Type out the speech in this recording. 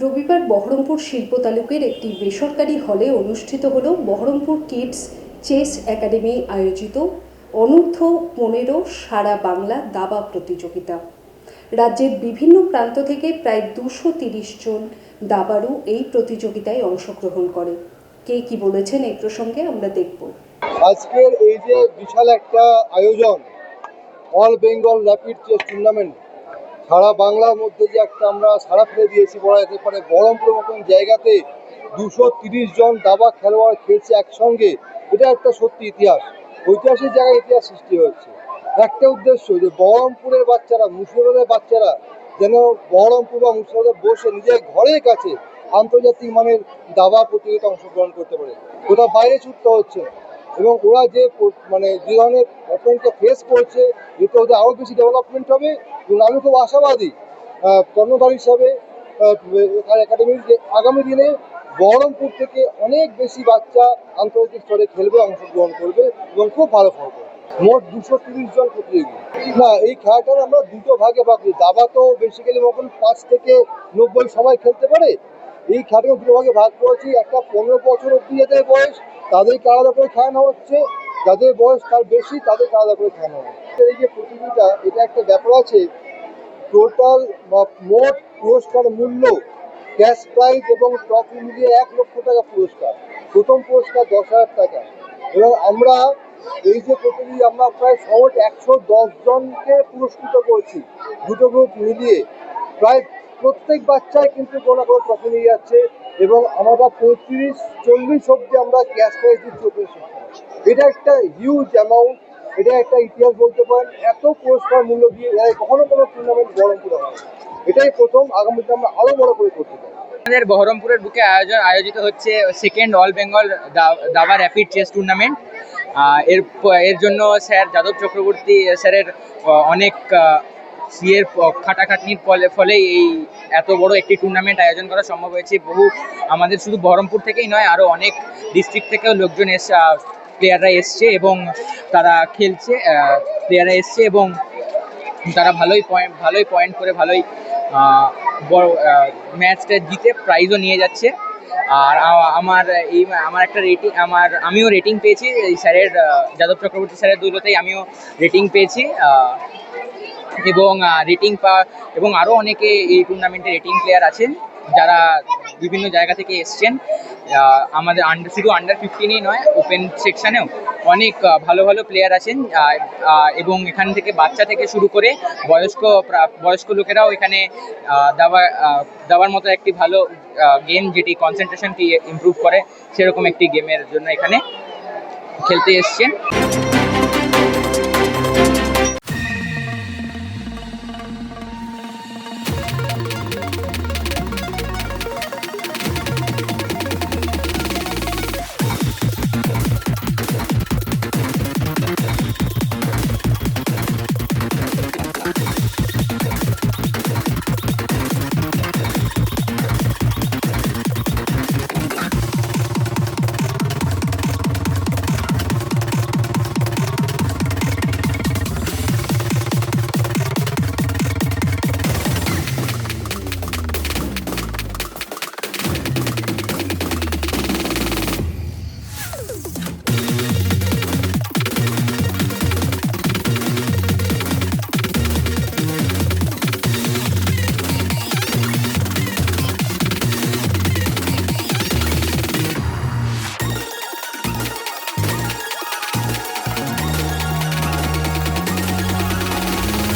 রবিবার বহরমপুর শিল্প তালুকের একটি বেসরকারি হলে অনুষ্ঠিত হল বহরমপুর কিডস চেস একাডেমি আয়োজিত অনূর্ধ্ব পনেরো সারা বাংলা দাবা প্রতিযোগিতা। রাজ্যের বিভিন্ন প্রান্ত থেকে প্রায় দুশো তিরিশ জন দাবাড়ু এই প্রতিযোগিতায় অংশগ্রহণ করে। কে কি বলেছেন এই প্রসঙ্গে আমরা দেখব। আজকের এই যে বিশাল একটা আয়োজন, all Bengal rapid chess tournament সারা বাংলার মধ্যে যে একটা আমরা সারা ফেলে দিয়েছি বলা যেতে পারে, বহরমপুর মতন জায়গাতে দুশো তিরিশ জন দাবা খেলোয়াড় খেলছে একসঙ্গে, এটা একটা সত্যি ইতিহাস। ঐতিহাসিক জায়গায় ইতিহাস সৃষ্টি হচ্ছে একটা উদ্দেশ্য যে বহরমপুরের বাচ্চারা, মুর্শিদাবাদের বাচ্চারা যেন বহরমপুর বা মুর্শিদাবাদে বসে নিজের ঘরের কাছে আন্তর্জাতিক মানের দাবা প্রতিযোগিতা অংশগ্রহণ করতে পারে। কোথাও বাইরে ছুটতে হচ্ছে না। এবং ওরা যে মানে যে ধরনের অপেনকে ফেস করছে, এতে ওদের আরও বেশি ডেভেলপমেন্ট হবে এবং আমি খুব আশাবাদী কর্ণধার হিসাবে এখানে একাডেমির যে আগামী দিনে বহরমপুর থেকে অনেক বেশি বাচ্চা আন্তর্জাতিক স্তরে খেলবে, অংশগ্রহণ করবে এবং খুব ভালো ফল করবে। মোট দুশো তিরিশ জন প্রতিযোগী। না, এই খেলাটার আমরা দুটো ভাগে ভাগ করি। দাবা তো বেসিক্যালি মতন পাঁচ থেকে নব্বই সবাই খেলতে পারে। এই খেলাটাকে দুটো ভাগে ভাগ করেছি। একটা পনেরো বছর অব্দি যাদের বয়স তাদেরকে আলাদা করে খেলানো হচ্ছে? যাদের বয়স তার বেশি তাদেরকে আলাদা করে খেলানো হচ্ছে? এই যে প্রতিযোগিতা, এটা একটা ব্যাপার আছে। টোটাল মোট পুরস্কার মূল্য ক্যাশ প্রাইজ এবং ট্রফি মিলিয়ে এক লক্ষ টাকা পুরস্কার। প্রথম পুরস্কার দশ হাজার টাকা। এবং আমরা এই যে প্রতিযোগী আমরা প্রায় সহজ একশো দশ জনকে পুরস্কৃত করছি। দুটো গ্রুপ মিলিয়ে। প্রায় প্রত্যেক বাচ্চাই কিন্তু কোনো কোনো ট্রফি নিয়ে যাচ্ছে এবং আমরা পঁয়ত্রিশ, চল্লিশ অব্দি আমরা ক্যাশ প্রাইজ দিচ্ছি এটা একটা হিউজ অ্যামাউন্ট এটা একটা ইতিহাস বলতে পারেন। এত পুরস্কার মূল্য দিয়ে এর কখনো কোনো টুর্নামেন্ট বহরমপুরে হয় এটাই প্রথম, আগামীতে আমরা আরও বড় করে করতে চাই। আমাদের বহরমপুরের বুকে আয়োজন আয়োজিত হচ্ছে সেকেন্ড অল বেঙ্গল দাবা র্যাপিড চেস টুর্নামেন্ট এর এর জন্য স্যার যাদব চক্রবর্তী স্যারের অনেক সিয়ের খাটাখাটনির ফলে ফলে এই এত বড় একটি টুর্নামেন্ট আয়োজন করা সম্ভব হয়েছে। বহু আমাদের শুধু বহরমপুর থেকেই নয় আরও অনেক ডিস্ট্রিক্ট থেকেও লোকজন এস প্লেয়াররা এসছে এবং তারা খেলছে প্লেয়াররা এসছে এবং তারা ভালোই পয়েন্ট ভালোই পয়েন্ট করে, ভালোই বড় ম্যাচটা জিতে প্রাইজও নিয়ে যাচ্ছে। আর আমার এই, আমার একটা রেটিং আমার, আমিও রেটিং পেয়েছি। এই স্যারের যাদব চক্রবর্তী স্যারের দৌলতেই আমিও রেটিং পেয়েছি। এবং রেটিং পা, এবং আরও অনেকে এই টুর্নামেন্টে রেটিং প্লেয়ার আছেন যারা বিভিন্ন জায়গা থেকে এসছেন। আমাদের আন্ডার শুধু আন্ডার ফিফটিনই নয় ওপেন সেকশানেও অনেক ভালো ভালো প্লেয়ার আছেন। এবং এখান থেকে বাচ্চা থেকে শুরু করে বয়স্ক বয়স্ক লোকেরাও এখানে দাবা দাবার মতো একটি ভালো গেম যেটি কনসেন্ট্রেশনটি ইমপ্রুভ করে, সেরকম একটি গেমের জন্য এখানে খেলতে এসছেন।